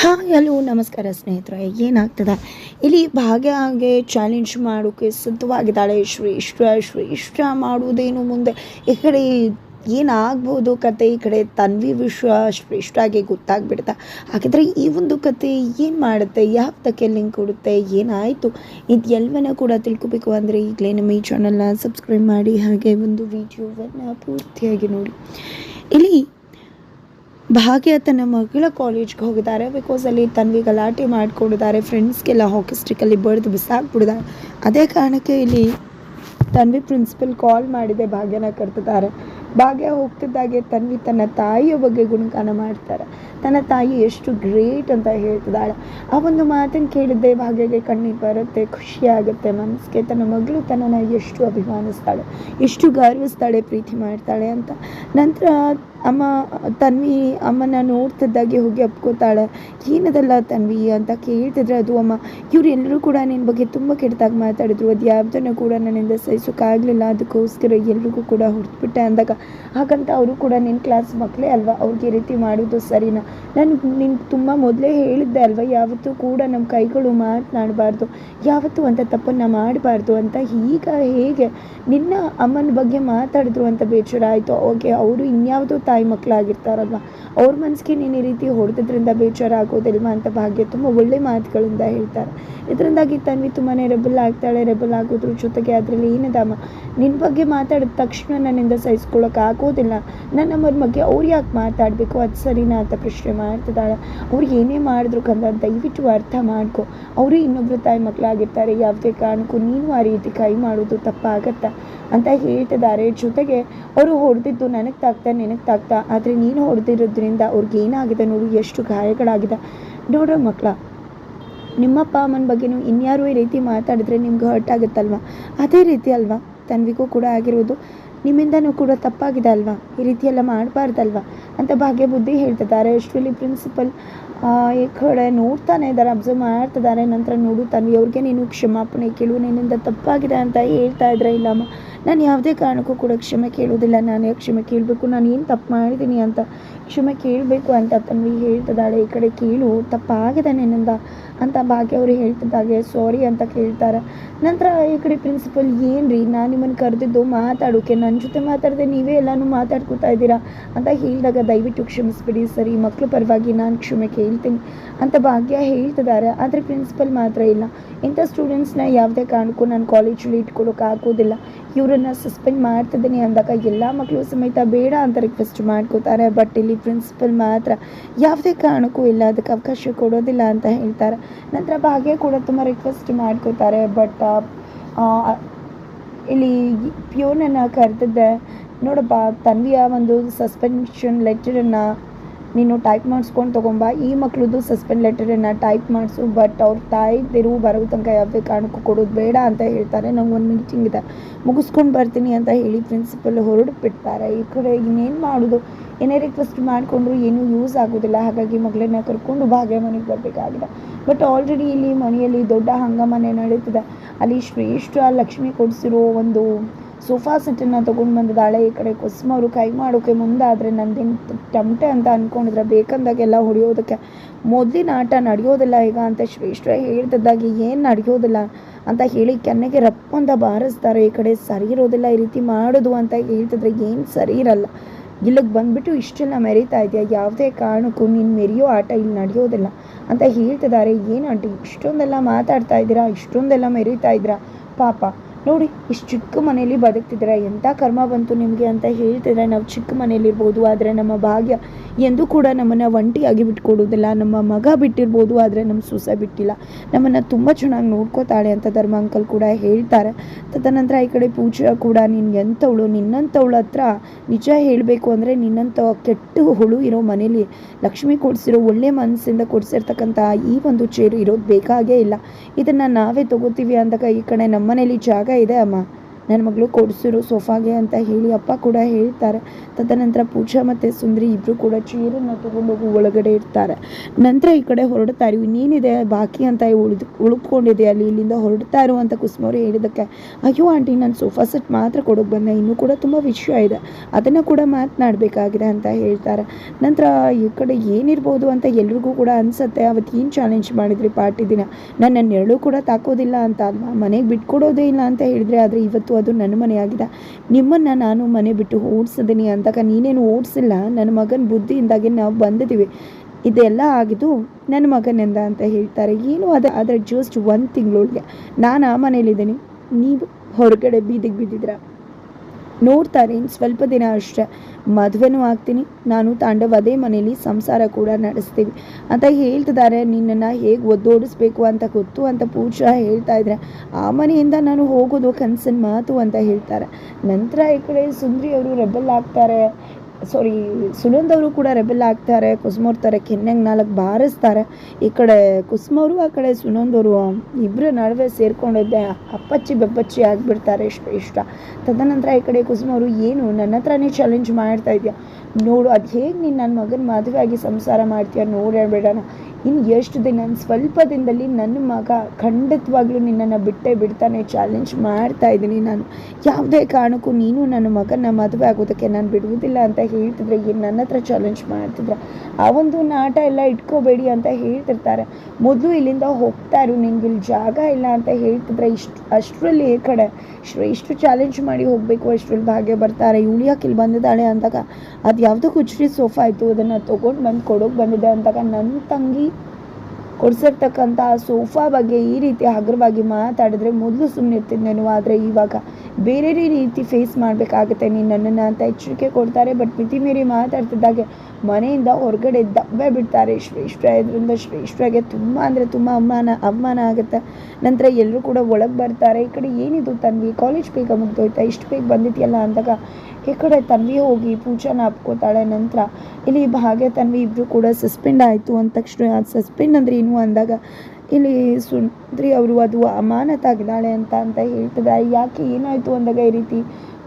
Hi hello, ನಮಸ್ಕಾರ ಸ್ನೇಹಿತರೆ, ಏನಾಗ್ತದೆ? ಇಲ್ಲಿ ಭಾಗ್ಯ ಹಾಗೆ ಚಾಲೆಂಜ್ ಮಾಡೋಕ್ಕೆ ಸಿದ್ಧವಾಗಿದ್ದಾಳೆ ಶ್ರೇಷ್ಠ ಶ್ರೇಷ್ಠ ಮಾಡುವುದೇನು ಮುಂದೆ? ಈ ಕಡೆ ಏನಾಗ್ಬೋದು ಕತೆ? ಈ ಕಡೆ ತನ್ವಿ ವಿಶ್ವ ಶ್ರೇಷ್ಠಾಗಿ ಗೊತ್ತಾಗ್ಬಿಡ್ತಾ. ಹಾಗಿದ್ರೆ ಈ ಒಂದು ಕತೆ ಏನು ಮಾಡುತ್ತೆ? ಯಾವ್ದಕ್ಕೆ ಲಿಂಕ್ ಕೊಡುತ್ತೆ? ಏನಾಯಿತು? ಇದು ಎಲ್ಲವನ್ನ ಕೂಡ ತಿಳ್ಕೊಬೇಕು ಅಂದರೆ ಈಗಲೇ ನಮ್ಮ ಈ ಚಾನಲ್ನ ಸಬ್ಸ್ಕ್ರೈಬ್ ಮಾಡಿ. ಹಾಗೆ ಒಂದು ವಿಡಿಯೋವನ್ನು ಪೂರ್ತಿಯಾಗಿ ನೋಡಿ. ಇಲ್ಲಿ ಭಾಗ್ಯ ತನ್ನ ಮಗಳ ಕಾಲೇಜ್ಗೆ ಹೋಗಿದ್ದಾರೆ. ಬಿಕಾಸ್ ಅಲ್ಲಿ ತನ್ವಿ ಗಲಾಟೆ ಮಾಡ್ಕೊಂಡಿದ್ದಾರೆ. ಫ್ರೆಂಡ್ಸ್ಗೆಲ್ಲ ಹಾಕಿ ಸ್ಟಿಕ್ಕಲ್ಲಿ ಬಡ್ದು ಬಿಸಾಕ್ಬಿಡಿದ್ದಾರೆ. ಅದೇ ಕಾರಣಕ್ಕೆ ಇಲ್ಲಿ ತನ್ವಿ ಪ್ರಿನ್ಸಿಪಲ್ ಕಾಲ್ ಮಾಡಿದೆ. ಭಾಗ್ಯನ ಕರ್ತಿದ್ದಾರೆ ಭಾಗ್ಯ ಹೋಗ್ತಿದ್ದಾಗೆ ತನ್ವಿ ತನ್ನ ತಾಯಿಯ ಬಗ್ಗೆ ಗುಣಗಾನ ಮಾಡ್ತಾರೆ. ತನ್ನ ತಾಯಿ ಎಷ್ಟು ಗ್ರೇಟ್ ಅಂತ ಹೇಳ್ತಿದ್ದಾಳೆ. ಆ ಒಂದು ಮಾತನ್ನು ಕೇಳಿದ್ದೆ ಭಾಗ್ಯಗೆ ಕಣ್ಣಿಗೆ ಬರುತ್ತೆ, ಖುಷಿಯಾಗುತ್ತೆ, ಮನಸ್ಸಿಗೆ ತನ್ನ ಮಗಳು ತನ್ನನ್ನು ಎಷ್ಟು ಅಭಿಮಾನಿಸ್ತಾಳೆ, ಎಷ್ಟು ಗೌರವಿಸ್ತಾಳೆ, ಪ್ರೀತಿ ಮಾಡ್ತಾಳೆ ಅಂತ. ನಂತರ ಅಮ್ಮ, ತನ್ವಿ ಅಮ್ಮನ ನೋಡ್ತಿದ್ದಾಗೆ ಹೋಗಿ ಅಪ್ಕೋತಾಳೆ. ಏನದಲ್ಲ ತನ್ವಿ ಅಂತ ಕೇಳ್ತಿದ್ರೆ ಅದು ಅಮ್ಮ ಇವರೆಲ್ಲರೂ ಕೂಡ ನಿನ್ನ ಬಗ್ಗೆ ತುಂಬ ಕೆಟ್ಟದಾಗಿ ಮಾತಾಡಿದ್ರು, ಅದು ಯಾವುದನ್ನು ಕೂಡ ನನ್ನಿಂದ ಸಹಿಸೋಕ್ಕಾಗಲಿಲ್ಲ ಅದಕ್ಕೋಸ್ಕರ ಎಲ್ರಿಗೂ ಕೂಡ ಹೊರಟ್ಬಿಟ್ಟೆ ಅಂದಾಗ, ಹಾಗಂತ ಅವರು ಕೂಡ ನಿನ್ನ ಕ್ಲಾಸ್ ಮಕ್ಕಳೇ ಅಲ್ವಾ? ಅವ್ರಿಗೆ ರೀತಿ ಮಾಡೋದು ಸರಿನಾ? ನಾನು ನಿನ್ ತುಂಬ ಮೊದಲೇ ಹೇಳಿದ್ದೆ ಅಲ್ವಾ, ಯಾವತ್ತೂ ಕೂಡ ನಮ್ಮ ಕೈಗಳು ಮಾತನಾಡಬಾರ್ದು ಯಾವತ್ತೂ ಅಂತ ತಪ್ಪನ್ನು ಮಾಡಬಾರ್ದು ಅಂತ, ಈಗ ಹೇಗೆ? ನಿನ್ನ ಅಮ್ಮನ ಬಗ್ಗೆ ಮಾತಾಡಿದ್ರು ಅಂತ ಬೇಜಾರ ಆಯಿತು. ಓಕೆ, ಅವರು ಇನ್ಯಾವುದೋ ತಾಯಿ ಮಕ್ಕಳಾಗಿರ್ತಾರಲ್ವ ಅವ್ರ ಮನಸ್ಸಿಗೆ ನೀನು ಈ ರೀತಿ ಹೊಡೆದಿದ್ರಿಂದ ಬೇಜಾರ ಆಗೋದಿಲ್ವಾ ಅಂತ ಭಾಗ್ಯ ತುಂಬ ಒಳ್ಳೆ ಮಾತುಗಳಿಂದ ಹೇಳ್ತಾರೆ. ಇದರಿಂದಾಗಿ ತನ್ವಿ ತುಂಬಾ ರೆಬಲ್ ಆಗ್ತಾಳೆ, ರೆಬಲ್ ಆಗೋದ್ರ ಜೊತೆಗೆ ಅದರಲ್ಲಿ ಏನದಮ್ಮ? ನಿನ್ನ ಬಗ್ಗೆ ಮಾತಾಡಿದ ತಕ್ಷಣ ನನ್ನಿಂದ ಸಹಿಸ್ಕೊಳ್ಳೋಕೆ ಆಗೋದಿಲ್ಲ. ನನ್ನ ಅಮ್ಮನ ಬಗ್ಗೆ ಅವ್ರು ಯಾಕೆ ಮಾತಾಡಬೇಕು? ಅದು ಸರಿನಾ ಅಂತ ಪ್ರಶ್ನೆ. ಮಾಡ್ತಿದ್ದಾಳೆ. ಅವ್ರು ಏನೇ ಮಾಡಿದ್ರು ಕಂದ, ದಯವಿಟ್ಟು ಅರ್ಥ ಮಾಡ್ಕೊ. ಅವರು ಇನ್ನೊಬ್ರು ತಾಯಿ ಮಕ್ಕಳಾಗಿರ್ತಾರೆ ಯಾವುದೇ ಕಾರಣಕ್ಕೂ ನೀನು ಆ ರೀತಿ ಕೈ ಮಾಡೋದು ತಪ್ಪಾಗತ್ತಾ ಅಂತ ಹೇಳ್ತಿದ್ದಾರೆ. ಜೊತೆಗೆ ಅವರು ಹೊಡೆದಿದ್ದು ನನಗೆ ತಾಗ್ತಾ ನಿನಗೆ ತಾಗ್ತಾ ಆದರೆ ನೀನು ಹೊಡೆದಿರೋದ್ರಿಂದ ಅವ್ರಿಗೆ ಏನಾಗಿದೆ ನೋಡು, ಎಷ್ಟು ಗಾಯಗಳಾಗಿದೆ. ನೋಡ್ರ ಮಕ್ಕಳ ನಿಮ್ಮಪ್ಪ ಅಮ್ಮನ ಬಗ್ಗೆನೂ ಇನ್ಯಾರು ಈ ರೀತಿ ಮಾತಾಡಿದ್ರೆ ನಿಮ್ಗೆ ಹರ್ಟ್ ಆಗುತ್ತಲ್ವ? ಅದೇ ರೀತಿ ಅಲ್ವಾ? ತನ್ವಿಗೂ ಕೂಡ ಆಗಿರೋದು ನಿಮ್ಮಿಂದನೂ ಕೂಡ ತಪ್ಪಾಗಿದೆ ಅಲ್ವಾ? ಈ ರೀತಿಯೆಲ್ಲ ಮಾಡಬಾರ್ದಲ್ವಾ? ಅಂತ ಭಾಗ್ಯ ಬುದ್ಧಿ ಹೇಳ್ತಿದ್ದಾರೆ. ಅಷ್ಟರಲ್ಲಿ ಪ್ರಿನ್ಸಿಪಲ್ ಈ ಕಡೆ ನೋಡ್ತಾನೆ ಇದ್ದಾರೆ ಅಬ್ಸರ್ವ್ ಮಾಡ್ತಿದ್ದಾರೆ. ನಂತರ ನೋಡು ತನ್ವಿ, ಅವ್ರಿಗೆ ನೀನು ಕ್ಷಮಾಪಣೆ ಕೇಳು, ನಿನ್ನಿಂದ ತಪ್ಪಾಗಿದೆ ಅಂತ ಹೇಳ್ತಾ ಇದ್ರೆ ಇಲ್ಲಮ್ಮ ನಾನು ಯಾವುದೇ ಕಾರಣಕ್ಕೂ ಕೂಡ ಕ್ಷಮೆ ಕೇಳೋದಿಲ್ಲ ನಾನು ಯಾಕೆ ಕ್ಷಮೆ ಕೇಳಬೇಕು? ನಾನು ಏನು ತಪ್ಪು ಮಾಡಿದ್ದೀನಿ ಅಂತ ಕ್ಷಮೆ ಕೇಳಬೇಕು ಅಂತ ತನ್ವಿ ಹೇಳ್ತಿದ್ದಾಳೆ. ಈ ಕಡೆ ಕೇಳು, ತಪ್ಪಾಗಿದೆ ನಿನ್ನಿಂದ ಅಂತ ಭಾಗ್ಯ ಅವರು ಹೇಳ್ತಿದ್ದಾಗೆ. ಸಾರಿ ಅಂತ ಕೇಳ್ತಾರೆ. ನಂತರ ಈ ಕಡೆ ಪ್ರಿನ್ಸಿಪಲ್ ಏನು ರೀ ನಾನು ನಿಮ್ಮನ್ನು ಕರೆದಿದ್ದು ಮಾತಾಡೋಕೆ ನನ್ನ ಜೊತೆ ಮಾತಾಡದೆ ನೀವೇ ಎಲ್ಲನೂ ಮಾತಾಡ್ಕೊತಾ ಇದ್ದೀರಾ ಅಂತ ಹೇಳಿದಾಗ ದಯವಿಟ್ಟು ಕ್ಷಮಿಸ್ಬಿಡಿ. ಸರಿ ಮಕ್ಕಳು ಪರವಾಗಿ ನಾನು ಕ್ಷಮೆ ಕೇಳ್ತೀನಿ ಅಂತ ಭಾಗ್ಯ ಹೇಳ್ತಿದ್ದಾರೆ. ಆದರೆ ಪ್ರಿನ್ಸಿಪಲ್ ಮಾತ್ರ ಇಲ್ಲ. ಇಂಥ ಸ್ಟೂಡೆಂಟ್ಸ್ನ ಯಾವುದೇ ಕಾರಣಕ್ಕೂ ನಾನು ಕಾಲೇಜಲ್ಲಿ ಇಟ್ಕೊಳ್ಳೋಕೆ ಆಗೋದಿಲ್ಲ. ಇವರನ್ನು ಸಸ್ಪೆಂಡ್ ಮಾಡ್ತಿದ್ದೀನಿ ಅಂದಾಗ ಎಲ್ಲ ಮಕ್ಕಳು ಸಮೇತ ಬೇಡ ಅಂತ ರಿಕ್ವೆಸ್ಟ್ ಮಾಡ್ಕೋತಾರೆ. ಬಟ್ ಇಲ್ಲಿ ಪ್ರಿನ್ಸಿಪಲ್ ಮಾತ್ರ ಯಾವುದೇ ಕಾರಣಕ್ಕೂ ಇಲ್ಲ, ಅದಕ್ಕೆ ಅವಕಾಶ ಕೊಡೋದಿಲ್ಲ ಅಂತ ಹೇಳ್ತಾರೆ. ನಂತರ ಭಾಗ್ಯ ಕೂಡ ತುಂಬ ರಿಕ್ವೆಸ್ಟ್ ಮಾಡ್ಕೋತಾರೆ. ಬಟ್ ಇಲ್ಲಿ ಪ್ಯೂನನ್ನು ಕರೆದಿದ್ದೆ. ನೋಡಪ್ಪ ತನ್ವಿಯ ಒಂದು ಸಸ್ಪೆನ್ಷನ್ ಲೆಟರನ್ನು ನೀನು ಟೈಪ್ ಮಾಡಿಸ್ಕೊಂಡು ತೊಗೊಂಬ. ಈ ಮಕ್ಳದ್ದು ಸಸ್ಪೆಂಡ್ ಲೆಟರನ್ನು ಟೈಪ್ ಮಾಡಿಸು ಬಟ್ ಅವ್ರ ತಾಯಿ ತಿರುವು ಬರೋ ತನಕ ಯಾವುದೇ ಕಾರಣಕ್ಕೂ ಕೊಡೋದು ಬೇಡ ಅಂತ ಹೇಳ್ತಾರೆ. ನಂಗೆ ಒಂದು ಮೀಟಿಂಗ್ ಇದೆ. ಮುಗಿಸ್ಕೊಂಡು ಬರ್ತೀನಿ ಅಂತ ಹೇಳಿ ಪ್ರಿನ್ಸಿಪಲ್ ಹೊರಡು ಬಿಡ್ತಾರೆ ಈ ಕಡೆ ಇನ್ನೇನು ಮಾಡೋದು? ಏನೇ ರಿಕ್ವೆಸ್ಟ್ ಮಾಡಿಕೊಂಡ್ರು ಏನೂ ಯೂಸ್ ಆಗೋದಿಲ್ಲ. ಹಾಗಾಗಿ ಮಗಳನ್ನ ಕರ್ಕೊಂಡು ಭಾಗ್ಯ ಮನೆಗೆ ಬರಬೇಕಾಗಿದೆ. ಬಟ್ ಆಲ್ರೆಡಿ ಇಲ್ಲಿ ಮನೆಯಲ್ಲಿ ದೊಡ್ಡ ಹಂಗಮನೆ ನಡೀತಿದೆ. ಅಲ್ಲಿ ಶ್ರೇಷ್ಠ ಲಕ್ಷ್ಮಿ ಕೊಡಿಸಿರೋ ಒಂದು ಸೋಫಾ ಸೆಟ್ಟನ್ನು ತೊಗೊಂಡು ಬಂದಿದ್ದಾಳೆ ಈ ಕಡೆ ಕುಸುಮ ಅವರು ಕೈ ಮಾಡೋಕೆ ಮುಂದಾದರೆ ನಂದೇನು ಟಮಟೆ ಅಂತ ಅಂದ್ಕೊಂಡಿದ್ರೆ ಬೇಕಂದಾಗೆಲ್ಲ ಹೊಡೆಯೋದಕ್ಕೆ. ಮೊದಲಿನ ಆಟ ನಡೆಯೋದಿಲ್ಲ ಈಗ ಅಂತ ಶ್ರೇಷ್ಠ ಹೇಳ್ತಿದ್ದಾಗೆ, ಏನು ನಡೆಯೋದಿಲ್ಲ ಅಂತ ಹೇಳಿ ಕೆನ್ನೆಗೆ ರಪ್ಪಂತ ಬಾರಿಸ್ತಾರೆ. ಈ ಕಡೆ ಸರಿ ಇರೋದಿಲ್ಲ, ಈ ರೀತಿ ಮಾಡೋದು ಅಂತ ಹೇಳ್ತಿದ್ರೆ ಏನು ಸರಿ ಇರಲ್ಲ. ಇಲ್ಲಿಗೆ ಬಂದ್ಬಿಟ್ಟು ಇಷ್ಟೆಲ್ಲ ಮೆರೀತಾ ಇದೆಯಾ? ಯಾವುದೇ ಕಾರಣಕ್ಕೂ ನೀನು ಮೆರೆಯೋ ಆಟ ಇಲ್ಲಿ ನಡೆಯೋದಿಲ್ಲ ಅಂತ ಹೇಳ್ತಿದ್ದಾರೆ. ಏನು ಆಂಟಿ, ಇಷ್ಟೊಂದೆಲ್ಲ ಮಾತಾಡ್ತಾ ಇದ್ದೀರಾ? ಇಷ್ಟೊಂದೆಲ್ಲ ಮೆರೀತಾ ಇದ್ದೀರಾ? ಪಾಪ. ನೋಡಿ, ಇಷ್ಟು ಚಿಕ್ಕ ಮನೇಲಿ ಬದುಕ್ತಿದ್ದೀರಾ? ಎಂಥ ಕರ್ಮ ಬಂತು ನಿಮಗೆ ಅಂತ ಹೇಳ್ತಿದ್ರೆ ನಾವು ಚಿಕ್ಕ ಮನೇಲಿರ್ಬೋದು ಆದರೆ ನಮ್ಮ ಭಾಗ್ಯ ಎಂದೂ ಕೂಡ ನಮ್ಮನ್ನು ಒಂಟಿಯಾಗಿ ಬಿಟ್ಕೊಡೋದಿಲ್ಲ ನಮ್ಮ ಮಗ ಬಿಟ್ಟಿರ್ಬೋದು, ಆದರೆ ನಮ್ಮ ಸೊಸೆ ಬಿಟ್ಟಿಲ್ಲ. ನಮ್ಮನ್ನು ತುಂಬ ಚೆನ್ನಾಗಿ ನೋಡ್ಕೋತಾಳೆ ಅಂತ ಧರ್ಮ ಅಂಕಲ್ ಕೂಡ ಹೇಳ್ತಾರೆ. ತದನಂತರ ಈ ಕಡೆ ಪೂಜಾ ಕೂಡ ನಿನ್ಗೆ ಎಂಥವಳು ನಿನ್ನಂಥವಳ ಹತ್ರ ನಿಜ ಹೇಳಬೇಕು ಅಂದರೆ ನಿನ್ನಂಥ ಕೆಟ್ಟ ಹುಳು ಇರೋ ಮನೇಲಿ ಲಕ್ಷ್ಮಿ ಕೊಡಿಸಿರೋ, ಒಳ್ಳೆ ಮನಸ್ಸಿಂದ ಕೊಡಿಸಿರ್ತಕ್ಕಂಥ ಈ ಒಂದು ಚೇರು ಇರೋದು ಬೇಕಾಗೇ ಇಲ್ಲ. ಇದನ್ನು ನಾವೇ ತಗೋತೀವಿ ಅಂದಾಗ ಈ ಕಡೆ ನಮ್ಮ ಮನೇಲಿ ಜಾಗ ಇದೆ ಅಮ್ಮ ನನ್ನ ಮಗಳು ಕೊಡಿಸಿರು ಸೋಫಾಗೆ ಅಂತ ಹೇಳಿ ಅಪ್ಪ ಕೂಡ ಹೇಳ್ತಾರೆ. ತದನಂತರ ಪೂಜಾ ಮತ್ತು ಸುಂದರಿ ಇಬ್ಬರು ಕೂಡ ಚೇರನ್ನು ತೊಗೊಂಡೋಗಿ ಒಳಗಡೆ ಇರ್ತಾರೆ ನಂತರ ಈ ಕಡೆ ಹೊರಡ್ತಾರೆ ಇನ್ನೇನಿದೆ? ಬಾಕಿ ಅಂತ ಉಳಿದು, ಉಳ್ಕೊಂಡಿದೆ. ಅಲ್ಲಿ ಇಲ್ಲಿಂದ ಹೊರಡ್ತಾ ಇರುವಂಥ ಕುಸುಮವ್ರು ಹೇಳಿದಕ್ಕೆ ಅಯ್ಯೋ ಆಂಟಿ, ನಾನು ಸೋಫಾ ಸೆಟ್ ಮಾತ್ರ ಕೊಡೋಕೆ ಬಂದೆ. ಇನ್ನೂ ಕೂಡ ತುಂಬ ವಿಷಯ ಇದೆ. ಅದನ್ನು ಕೂಡ ಮಾತನಾಡಬೇಕಾಗಿದೆ ಅಂತ ಹೇಳ್ತಾರೆ. ನಂತರ ಈ ಕಡೆ ಏನಿರ್ಬೋದು ಅಂತ ಎಲ್ರಿಗೂ ಕೂಡ ಅನಿಸುತ್ತೆ. ಅವತ್ತು ಏನು ಚಾಲೆಂಜ್ ಮಾಡಿದ್ರಿ ಪಾರ್ಟಿ ದಿನ? ನಾನು ನನ್ನ ನೆರಳು ಕೂಡ ತಾಕೋದಿಲ್ಲ ಅಂತ. ಅಲ್ವಾ ಮನೆಗೆ ಬಿಟ್ಕೊಡೋದೇ ಇಲ್ಲ ಅಂತ ಹೇಳಿದ್ರೆ, ಆದರೆ ಇವತ್ತು ಅದು ನನ್ನ ಮನೆಯಾಗಿದೆ. ನಿಮ್ಮನ್ನು ನಾನು ಮನೆ ಬಿಟ್ಟು ಓಡಿಸಿದ್ದೀನಿ ಅಂದಾಗ ನೀನೇನು ಓಡಿಸಿಲ್ಲ? ನನ್ನ ಮಗನ ಬುದ್ಧಿಯಿಂದಾಗಿ ನಾವು ಬಂದಿದ್ದೀವಿ. ಇದೆಲ್ಲ ಆಗಿದ್ದು ನನ್ನ ಮಗನಿಂದ ಅಂತ ಹೇಳ್ತಾರೆ. ಏನು ಅದು? ಅದರ ಜಸ್ಟ್ ಒಂದು ತಿಂಗಳೊಳಗೆ ನಾನು ಆ ಮನೇಲಿದ್ದೀನಿ ನೀವು ಹೊರಗಡೆ ಬೀದಿಗೆ ಬಿದ್ದಿದ್ರ ನೋಡ್ತಾರೆ ಸ್ವಲ್ಪ ದಿನ ಅಷ್ಟೇ. ಮದುವೆನೂ ಆಗ್ತೀನಿ. ನಾನು ತಾಂಡವ ಅದೇ ಮನೇಲಿ ಸಂಸಾರ ಕೂಡ ನಡೆಸ್ತೀವಿ. ಅಂತ ಹೇಳ್ತಿದ್ದಾರೆ. ನಿನ್ನನ್ನು ಹೇಗೆ ಒದ್ದೋಡಿಸ್ಬೇಕು ಅಂತ ಗೊತ್ತು ಅಂತ ಪೂಜಾ ಹೇಳ್ತಾ ಇದ್ರೆ, ಆ ಮನೆಯಿಂದ ನಾನು ಹೋಗೋದು ಕನಸಿನ ಮಾತು ಅಂತ ಹೇಳ್ತಾರೆ. ನಂತರ ಈ ಕಡೆ ಸುಂದ್ರಿ ಅವರು ರೆಬಲ್ ಆಗ್ತಾರೆ. ಸಾರಿ ಸುನಂದ್ ಅವರು ಕೂಡ ರೆಬೆಲ್ ಆಗ್ತಾರೆ ಕುಸುಮವ್ರ ಥರ ಕೆನ್ನೆಗೆ ನಾಲ್ಕು ಬಾರಿಸ್ತಾರೆ. ಈ ಕಡೆ ಕುಸುಮವರು ಆ ಕಡೆ ಸುನಂದವರು ಇಬ್ಬರ ನಡುವೆ ಸೇರ್ಕೊಂಡಿದ್ದೆ. ಅಪ್ಪಚ್ಚಿ ಬೆಪ್ಪಚ್ಚಿ ಆಗಿಬಿಡ್ತಾರೆ ಇಷ್ಟ ಇಷ್ಟ. ತದನಂತರ ಈ ಕಡೆ ಕುಸುಮವರು ಏನು ನನ್ನ ಹತ್ರನೇ ಚಾಲೆಂಜ್ ಮಾಡ್ತಾ ಇದೆಯಾ? ನೋಡು, ಅದು ಹೇಗೆ ನೀನು ನನ್ನ ಮಗನ ಮದುವೆ ಆಗಿ ಸಂಸಾರ ಮಾಡ್ತೀಯ? ನೋಡಬೇಡಣ ಇನ್ನು ಎಷ್ಟು ದಿನ ಸ್ವಲ್ಪ ದಿನದಲ್ಲಿ ನನ್ನ ಮಗ ಖಂಡಿತವಾಗ್ಲೂ ನಿನ್ನನ್ನು ಬಿಟ್ಟೇ ಬಿಡ್ತಾನೆ ಚಾಲೆಂಜ್ ಮಾಡ್ತಾ ಇದ್ದೀನಿ ನಾನು. ಯಾವುದೇ ಕಾರಣಕ್ಕೂ ನೀನು ನನ್ನ ಮಗನ ಮದುವೆ ಆಗೋದಕ್ಕೆ ನಾನು ಬಿಡುವುದಿಲ್ಲ ಅಂತ ಹೇಳ್ತಿದ್ರೆ, ಏನು ನನ್ನ ಹತ್ರ ಚಾಲೆಂಜ್ ಮಾಡ್ತಿದ್ರೆ? ಆ ಒಂದು ನಾಟ ಎಲ್ಲ ಇಟ್ಕೋಬೇಡಿ ಅಂತ ಹೇಳ್ತಿರ್ತಾರೆ. ಮೊದಲು ಇಲ್ಲಿಂದ ಹೋಗ್ತಾ ಇರು, ನಿಂಗೆ ಇಲ್ಲಿ ಜಾಗ ಇಲ್ಲ ಅಂತ ಹೇಳ್ತಿದ್ರೆ ಇಷ್ಟು, ಅಷ್ಟರಲ್ಲಿ ಈ ಕಡೆ ಇಷ್ಟು ಚಾಲೆಂಜ್ ಮಾಡಿ ಹೋಗಬೇಕು, ಅಷ್ಟರಲ್ಲಿ ಭಾಗ್ಯ ಬರ್ತಾರೆ. ಇವಳು ಯಾಕೆ ಇಲ್ಲಿ ಬಂದಿದ್ದಾಳೆ ಅಂದಾಗ ಅದು ಯಾವುದೋ ಕುಚ್ರಿ ಸೋಫಾ ಆಯಿತು ಅದನ್ನು ತೊಗೊಂಡು ಬಂದು ಕೊಡೋಕೆ ಬಂದಿದೆ ಅಂದಾಗ ನನ್ನ ತಂಗಿ ಕೊಡ್ಸಿರ್ತಕ್ಕಂಥ ಸೋಫಾ ಬಗ್ಗೆ ಈ ರೀತಿ ಹಗುರವಾಗಿ ಮಾತಾಡಿದ್ರೆ ಮೊದಲು ಸುಮ್ಮನೆ ಇರ್ತಿದ್ನೇನು ಆದರೆ ಇವಾಗ ಬೇರೆ ರೀತಿ ಫೇಸ್ ಮಾಡಬೇಕಾಗುತ್ತೆ. ನೀನು ನನ್ನನ್ನು ಅಂತ ಎಚ್ಚರಿಕೆ ಕೊಡ್ತಾರೆ ಬಟ್ ಮಿತಿ ಮೀರಿ ಮಾತಾಡ್ತಿದ್ದಾಗೆ ಮನೆಯಿಂದ ಹೊರಗಡೆ ದಬ್ಬೆ ಬಿಡ್ತಾರೆ. ಶ್ರೇಷ್ಠ ಇದರಿಂದ ಶ್ರೇಷ್ಠಗೆ ತುಂಬ ಅಂದರೆ ತುಂಬ ಅವಮಾನ ಅವಮಾನ ಆಗುತ್ತೆ. ನಂತರ ಎಲ್ಲರೂ ಕೂಡ ಒಳಗೆ ಬರ್ತಾರೆ. ಈ ಕಡೆ ಏನಿದು ತನ್ವಿ? ಕಾಲೇಜ್ ಬೇಗ ಮುಗ್ದೋಯ್ತಾ? ಇಷ್ಟು ಬೇಗ ಬಂದಿದೆಯಲ್ಲ ಅಂದಾಗ ಈ ಕಡೆ ತನ್ವಿ ಹೋಗಿ ಪೂಜಾನ ಅಪ್ಕೋತಾಳೆ ನಂತರ, ಇಲ್ಲಿ ಭಾಗ್ಯ ತನ್ವಿ ಇಬ್ಬರು ಕೂಡ ಸಸ್ಪೆಂಡ್ ಆಯಿತು ಅಂದ ತಕ್ಷಣ ಸಸ್ಪೆಂಡ್ ಅಂದರೆ ಏನು ಅಂದಾಗ, ಇಲ್ಲಿ ಸುಂದ್ರಿ ಅವರು ಅದು ಅಮಾನತಾಗಿದ್ದಾಳೆ ಅಂತ ಅಂತ ಹೇಳ್ತದೆ. ಯಾಕೆ ಏನಾಯಿತು ಅಂದಾಗ ಈ ರೀತಿ?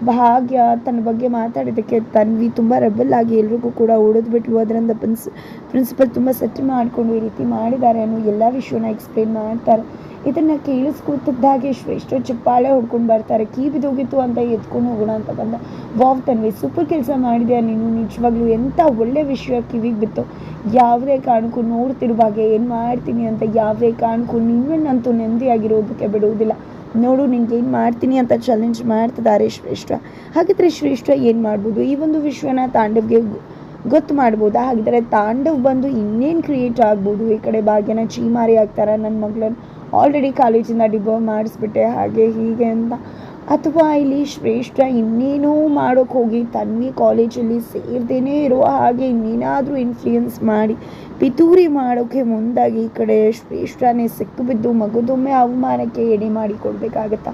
ಭಾಗ್ಯ ತನ್ನ ಬಗ್ಗೆ ಮಾತಾಡಿದ್ದಕ್ಕೆ ತನ್ವಿ ತುಂಬ ರೆಬಲ್ ಆಗಿ ಎಲ್ರಿಗೂ ಕೂಡ ಹೊಡೆದ್ಬಿಟ್ಲು ಅದರಿಂದ ಪ್ರಿನ್ಸ್ ಪ್ರಿನ್ಸಿಪಲ್ ತುಂಬ ಸೆಟ್ ಮಾಡಿಕೊಂಡು ಈ ರೀತಿ ಮಾಡಿದ್ದಾರೆ ಅನ್ನೋ ಎಲ್ಲ ವಿಷಯನ ಎಕ್ಸ್ಪ್ಲೇನ್ ಮಾಡ್ತಾರೆ. ಇದನ್ನು ಕೇಳಿಸ್ಕೊತಿದ್ದಾಗೆ ಶ್ರೇಷ್ಠ ಚಿಪ್ಪಾಳೆ ಹೊಡ್ಕೊಂಡು ಬರ್ತಾರೆ. ಕೀ ಬಿದ್ದೋಗಿತ್ತು ಅಂತ ಎತ್ಕೊಂಡು ಹೋಗೋಣ ಅಂತ ಬಂದ ವಾವ್ ತನ್ವಿ ಸೂಪರ್ ಕೆಲಸ ಮಾಡಿದೆ ನೀನು? ನಿಜವಾಗ್ಲೂ ಎಂಥ ಒಳ್ಳೆ ವಿಷಯ ಕಿವಿಗೆ ಬಿತ್ತು. ಯಾವುದೇ ಕಾರಣಕ್ಕೂ ನೋಡ್ತಿರುವಾಗೆ ಏನು ಮಾಡ್ತೀನಿ ಅಂತ ಯಾವುದೇ ಕಾರಣಕ್ಕೂ ನಿನ್ನನ್ನಂತೂ ನೆಮ್ಮದಿಯಾಗಿರೋದಕ್ಕೆ ಬಿಡುವುದಿಲ್ಲ. ನೋಡು ನಿಂಗೆ ಏನು ಮಾಡ್ತೀನಿ ಅಂತ ಚಾಲೆಂಜ್ ಮಾಡ್ತಿದ್ದಾರೆ ಶ್ರೇಷ್ಠ. ಹಾಗಿದ್ರೆ ಶ್ರೇಷ್ಠ ಏನು ಮಾಡ್ಬೋದು? ಈ ಒಂದು ವಿಶ್ವನ ತಾಂಡವ್ಗೆ ಗೊತ್ತು ಮಾಡ್ಬೋದಾ? ಹಾಗಿದ್ರೆ ತಾಂಡವ್ ಬಂದು ಇನ್ನೇನು ಕ್ರಿಯೇಟ್ ಆಗ್ಬೋದು? ಈ ಕಡೆ ಭಾಗ್ಯನ ಚೀಮಾರಿ ಆಗ್ತಾರ? ನನ್ನ ಮಗಳನ್ನ ಆಲ್ರೆಡಿ ಕಾಲೇಜಿಂದ ಡಿಬೋ ಮಾಡಿಸ್ಬಿಟ್ಟೆ, ಹಾಗೆ ಹೀಗೆ ಅಂತ. ಅಥವಾ ಇಲ್ಲಿ ಶ್ರೇಷ್ಠ ಇನ್ನೇನೋ ಮಾಡೋಕ್ಕೆ ಹೋಗಿ ತನ್ವಿ ಕಾಲೇಜಲ್ಲಿ ಸೇರ್ದೇನೆ ಇರುವ ಹಾಗೆ ಇನ್ನೇನಾದರೂ ಇನ್ಫ್ಲೂಯೆನ್ಸ್ ಮಾಡಿ ಪಿತೂರಿ ಮಾಡೋಕ್ಕೆ ಮುಂದಾಗಿ ಈ ಕಡೆ ಶ್ರೇಷ್ಠನೇ ಸಿಕ್ಕು ಬಿದ್ದು ಮಗುದೊಮ್ಮೆ ಅವಮಾನಕ್ಕೆ ಎಡೆ ಮಾಡಿ ಕೊಡಬೇಕಾಗತ್ತಾ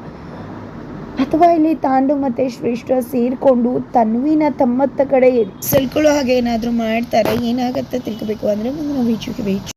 ಅಥವಾ ಇಲ್ಲಿ ತಾಂಡು ಮತ್ತು ಶ್ರೇಷ್ಠ ಸೇರಿಕೊಂಡು ತನ್ವಿನ ತಮ್ಮತ್ತ ಕಡೆ ಸೆಲ್ಕೊಳ್ಳೋ ಹಾಗೆ ಏನಾದರೂ ಮಾಡ್ತಾರೆ, ಏನಾಗುತ್ತೆ ತಿಳ್ಕೋಬೇಕು ಅಂದರೆ ಮುಂದಿನ ವೀಕ್ಷಕ್ಕೆ ವೇಚ್